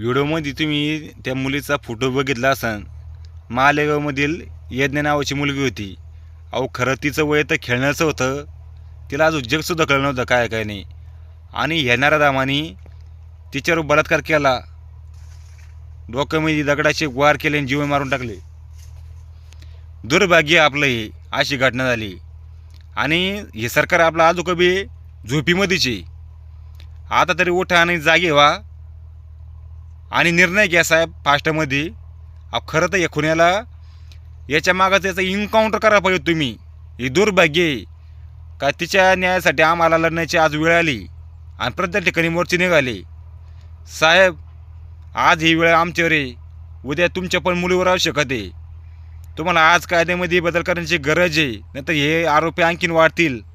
व्हिडिओमध्ये तुम्ही त्या मुलीचा फोटो बघितला असाल. मालेगावमधील यज्ञ नावाची मुलगी होती. अहो खरं तिचं वय तर खेळण्याचं होतं. तिला अजून जगसुद्धा कळलं नव्हतं काय काय नाही. आणि येणाऱ्या दामाने तिच्यावर बलात्कार केला. डोक्यामध्ये दगडाचे वार केले आणि जीवन मारून टाकले. दुर्भाग्य आपलं हे अशी घटना झाली. आणि हे सरकार आपलं आजोबा बी झोपीमध्येच आहे. आता तरी उठा आणि जागे व्हा. आणि निर्णय घ्या साहेब फास्टमध्ये अहो खरं तर या खुन्याला याच्या मागं त्याचं इन्काउंटर करा पाहिजे तुम्ही. हे दुर्भाग्य आहे. का तिच्या न्यायासाठी आम्हाला लढण्याची आज वेळ आली. आणि प्रत्येक ठिकाणी मोर्चे निघाले. साहेब आज ही वेळ आमच्यावर आहे. उद्या तुमच्या पण मुलीवर राहू शकत आहे. तुम्हाला आज कायद्यामध्ये बदल करण्याची गरज आहे. नाहीतर हे आरोपी आणखीन वाढतील.